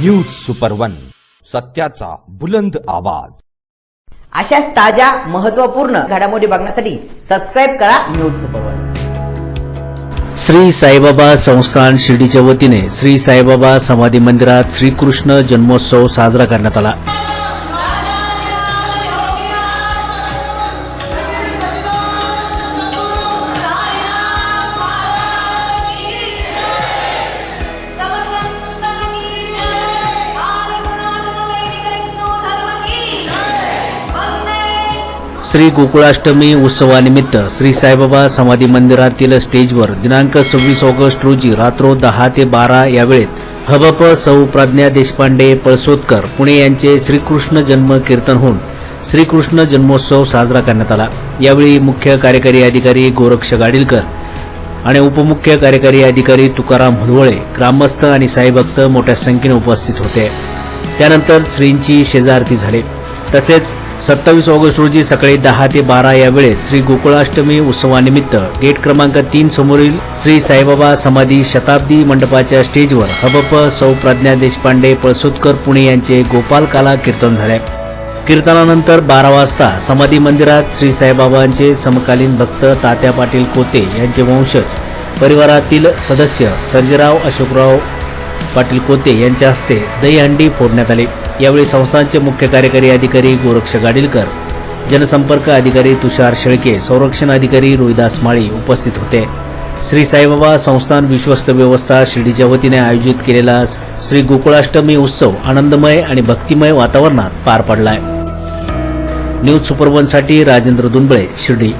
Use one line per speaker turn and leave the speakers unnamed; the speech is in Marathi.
न्यूज सुपर वन सत्याचा बुलंद आवाज.
अशाच ताज्या महत्त्वपूर्ण घडामोडी बघण्यासाठी सबस्क्राईब करा न्यूज सुपरवन
श्री साईबाबा संस्थान शिर्डीच्या वतीने श्री साईबाबा समाधी मंदिरात श्रीकृष्ण जन्मोत्सव साजरा करण्यात आला. श्री गोकुळाष्टमी उत्सवानिमित्त श्री साईबाबा समाधी मंदिरातील स्टेजवर दिनांक सव्वीस ऑगस्ट रोजी रात्रो दहा ते बारा या वेळेत हबप सौ प्रज्ञा देशपांडे पळसोदकर पुणे यांचे श्रीकृष्ण जन्म कीर्तन होऊन श्रीकृष्ण जन्मोत्सव साजरा करण्यात आला. यावेळी मुख्य कार्यकारी अधिकारी गोरक्ष गाडीलकर आणि उपमुख्य कार्यकारी अधिकारी तुकाराम हुलवळे ग्रामस्थ आणि साईभक्त मोठ्या संख्येने उपस्थित होते. त्यानंतर श्रींची शेजारती झाले. तसेच सत्तावीस ऑगस्ट रोजी सकाळी दहा ते बारा या वेळेत श्री गोकुळाष्टमी उत्सवानिमित्त गेट क्रमांक तीन समोरील श्री साईबाबा समाधी शताब्दी मंडपाच्या स्टेजवर हबप सौ प्रज्ञा देशपांडे पळसुतकर पुणे यांचे गोपाल काला कीर्तन झाले. कीर्तनानंतर बारा वाजता समाधी मंदिरात श्री साईबाबांचे समकालीन भक्त तात्या पाटील कोते यांचे वंशज परिवारातील सदस्य सर्जेराव अशोकराव पाटील कोते यांच्या हस्ते दहीहंडी फोडण्यात आली. यावेळी संस्थांचे मुख्य कार्यकारी अधिकारी गोरक्ष गाडीलकर जनसंपर्क अधिकारी तुषार शेळके संरक्षण अधिकारी रोहिदास माळी उपस्थित होते. श्री साईबाबा संस्थान विश्वस्त व्यवस्था शिर्डीच्या वतीने आयोजित केलेला श्री गोकुळाष्टमी उत्सव आनंदमय आणि भक्तिमय वातावरणात पार पडलाय. न्यूज सुपरवनसाठी राजेंद्र दुंबळे शिर्डी.